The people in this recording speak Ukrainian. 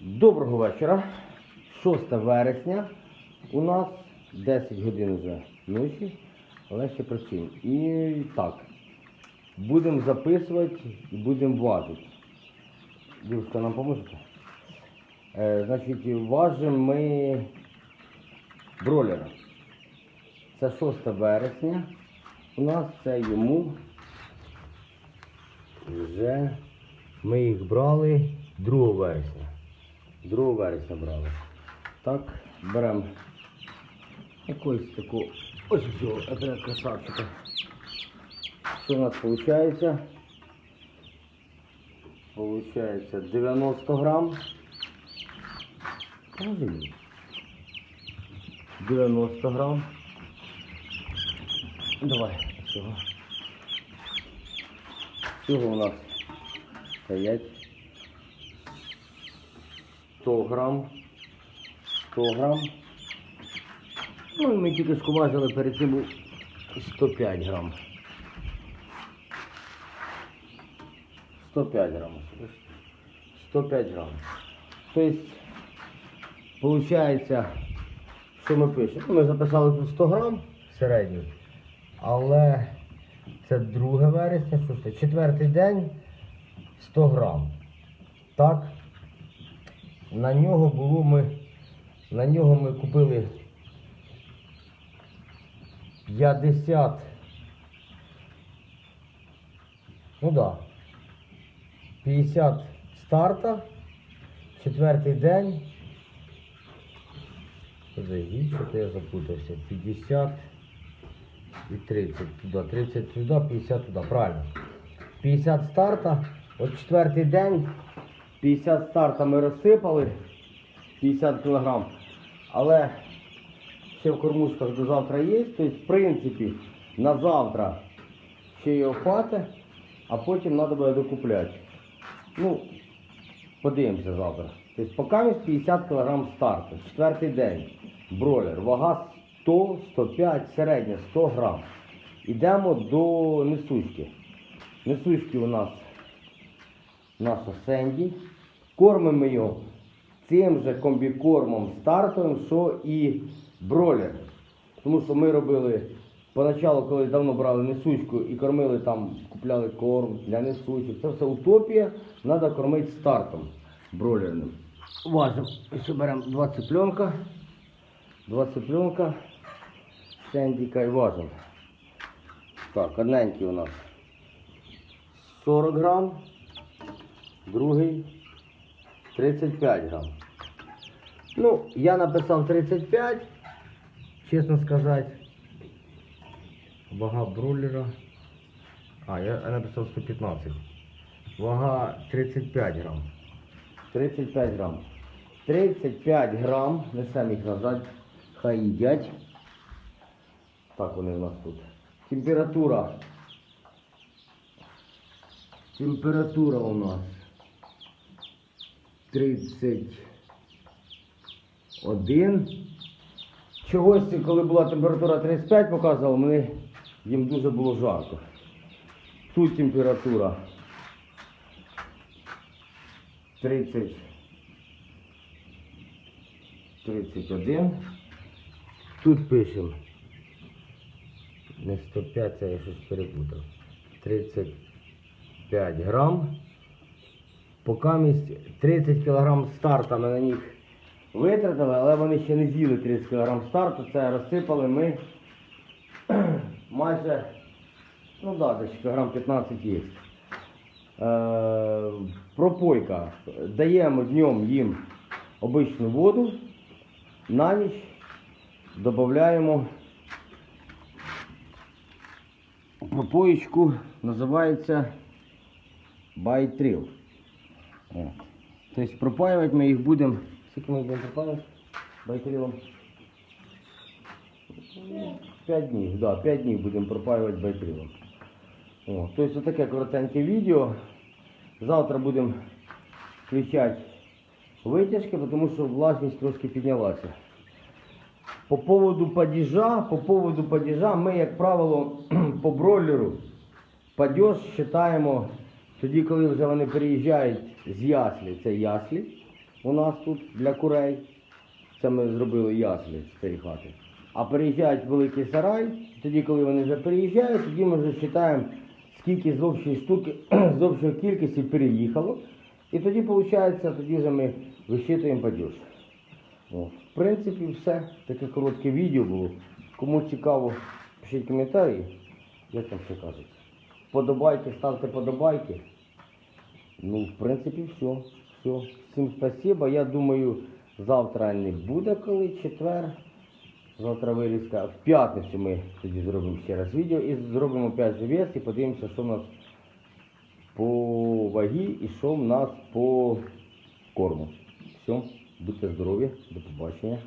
Доброго вечора. 6 вересня. У нас 10 годин вже ночі, але ще працюємо. І так, будемо записувати і будемо важити. Дівчинка, нам поможете? Е, значить, важимо ми бролера. Це 6 вересня. У нас це йому вже ми їх брали 2 вересня. 2 вересня брали. Так, беремо якусь таку ось цього красавчика. Що у нас виходить? Получається 90 грам. Положи 90 грам. Давай, всього. Всього у нас стоять 100 грам. 100 грам. Ну і ми тільки ж важили перед цим 105 грам. 105 грам. 105 грам. Тобто, виходить, що ми пишемо? Ну, Ми записали тут 100 грам середню, але це 2 вересня, що це? Четвертий день 100 грам. Так? На нього було ми, на нього ми купили 50. Ну да. 50 старта. Четвертий день. Подожди, що я запутався. 50 і 30 туди. 30 туди, 50 туди. Правильно. 50 старта. От четвертий день. 50 старта ми розсипали. 50 кг. Але ще в кормушках до завтра є. Тобто, в принципі, на завтра ще його хватить, а потім треба буде докупляти. Ну, подивимося завтра. Тобто, поки 50 кг старту. Четвертий день. Бройлер. Вага 100-105, середня 100 грам. Йдемо до несучки. Несучки у нас наша Сенді. Кормимо його цим же комбікормом стартовим, що і бролер. Тому що ми робили поначалу, коли давно брали несучку і кормили там, купляли корм для несучих. Це все утопія, треба кормити стартом бролерним. Важимо, ще беремо два цыпленка, два цыпленка, сендіка і важимо. Так, одненький у нас 40 грам, другий 35 грам. Ну, я написав 35, чесно сказати. Вага бролера. А, я написав 115. Вага 35 грам. 35 грам. 35 грам. Несемо їх назад. Хай їдять. Так вони у нас тут. Температура. Температура у нас 31. Чогось, коли була температура 35, показував, мені їм дуже було жарко. Тут температура 30. 31. Тут пишемо. Не 105, це я щось перепутав. 35 грам. Покамість 30 кг старта ми на них витратили, але вони ще не з'їли 30 кг старту. Це розсипали ми майже, ну да, кілограм 15 є. Е, пропойка. Даємо днем їм обичну воду, на ніч додаємо пропоєчку, називається байтрил. О. Тобто пропаювати ми їх будемо. Скільки ми будемо пропаювати байтрилом? 5 днів, да, 5 днів будемо пропаювати байтрилом. О, тобто таке коротеньке відео. Завтра будемо включати витяжки, тому що влажність трошки піднялася. По поводу падіжа, по поводу падіжа, ми, як правило, по бройлеру падеж вважаємо тоді, коли вже вони переїжджають з яслі, це яслі, у нас тут для курей. Це ми зробили яслі з цієї хати. А переїжджають в великий сарай, тоді, коли вони вже переїжджають, тоді ми вже вважаємо, скільки з общої штуки, з общої кількості переїхало. І тоді, виходить, тоді вже ми висчитуємо падеж. О, В принципі, все. Таке коротке відео було. Кому цікаво, пишіть коментарі. Як там все кажуть. Подобайки, ставте подобайки. Ну, в принципі, все. все. Всім спасибо. Я думаю, завтра не буде коли, четвер. Завтра вирізка. В п'ятницю ми тоді зробимо ще раз відео і зробимо опять вес і подивимося, що в нас по вагі і що в нас по корму. Все, будьте здорові, до побачення.